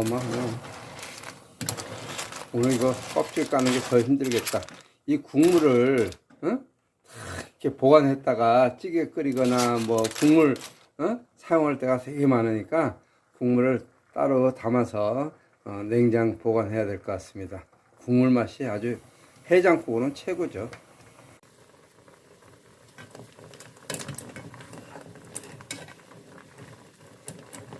어마어마하네. 오늘 이거 껍질 까는 게 더 힘들겠다. 이 국물을, 어? 이렇게 보관했다가 찌개 끓이거나 뭐 국물, 어? 사용할 때가 되게 많으니까 국물을 따로 담아서 어, 냉장 보관해야 될 것 같습니다. 국물 맛이 아주 해장국으로는 최고죠.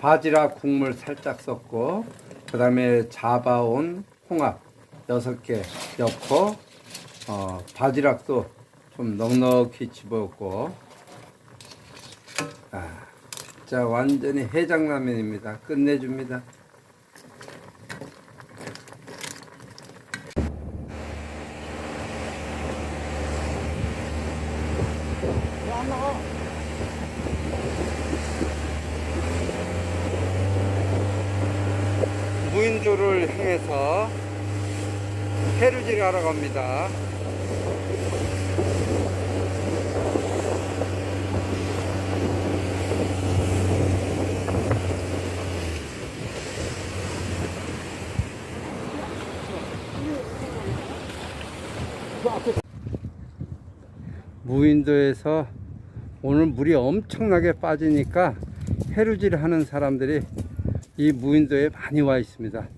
바지락 국물 살짝 섞고 그 다음에 잡아온 홍합 6개 넣고 어, 바지락도 좀 넉넉히 집어넣고. 아, 자 완전히 해장라면입니다. 끝내줍니다. 무 인도를 향해서 해루질 하러 갑니다. 무인도에서 오늘 물이 엄청나게 빠지니까 해루질 하는 사람들이 이 무인도에 많이 와 있습니다.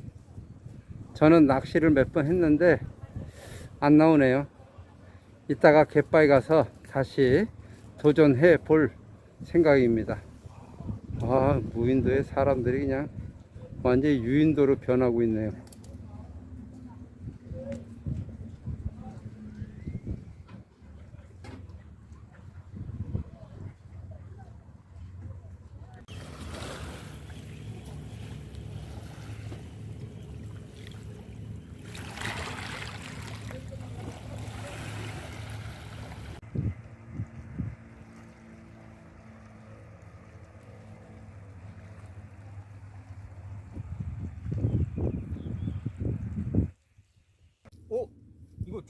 저는 낚시를 몇 번 했는데 안 나오네요. 이따가 갯바위 가서 다시 도전해 볼 생각입니다. 아, 무인도에 사람들이 그냥 완전히 유인도로 변하고 있네요.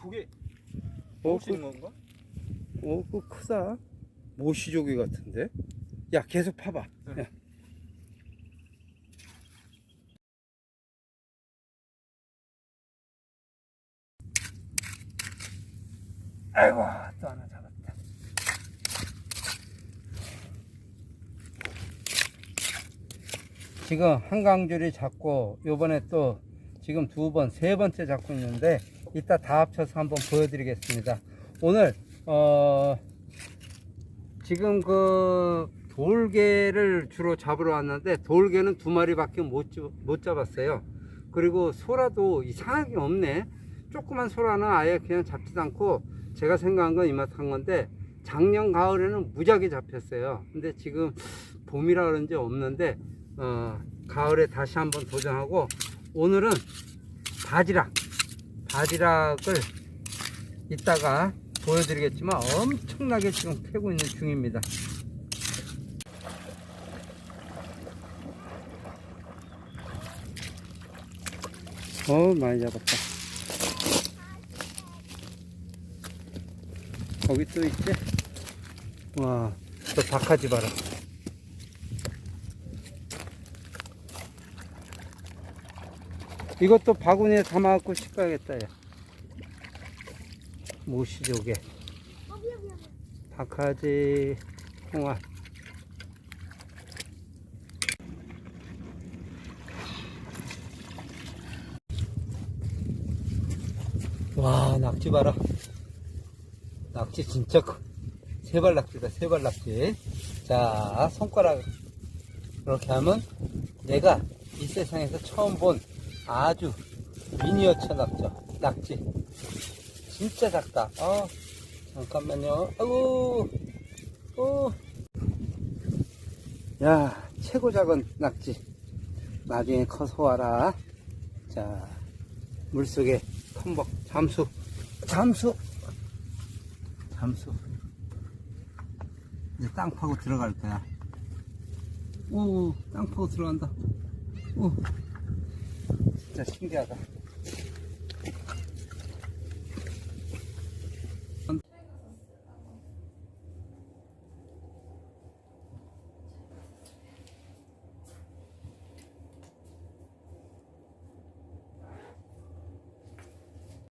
조개 어, 먹을 수 있는 건가? 어, 그 크다. 모시조개 같은데? 야, 계속 파봐. 네. 야. 아이고, 또 하나 잡았다. 지금 한강줄이 잡고, 요번에 또 지금 두 번, 세 번째 잡고 있는데, 이따 다 합쳐서 한번 보여드리겠습니다. 오늘, 어, 지금 그 돌개를 주로 잡으러 왔는데 돌개는 두 마리밖에 못, 잡았어요. 그리고 소라도 이상하게 없네. 조그만 소라는 아예 그냥 잡지도 않고 제가 생각한 건 이만한 건데 작년 가을에는 무지하게 잡혔어요. 근데 지금 봄이라 그런지 없는데 어, 가을에 다시 한번 도전하고 오늘은 바지락 바지락을 이따가 보여드리겠지만 엄청나게 지금 캐고 있는 중입니다. 어 많이 잡았다. 거기 또 있지? 와, 또 박하지 봐라. 이것도 바구니에 담아갖고 씻어야겠다, 야. 모시조개. 박하지, 홍합. 와, 낙지 봐라. 낙지 진짜 커. 세발 낙지다, 세발 낙지. 자, 손가락 이렇게 하면 내가 이 세상에서 처음 본 아주 미니어처 낙지. 낙지. 진짜 작다. 어, 잠깐만요. 아이고, 어. 야, 최고 작은 낙지. 나중에 커서 와라. 자, 물속에 텀벅, 잠수, 잠수, 잠수. 이제 땅 파고 들어갈 거야. 오, 땅 파고 들어간다. 오, 진짜 신기하다.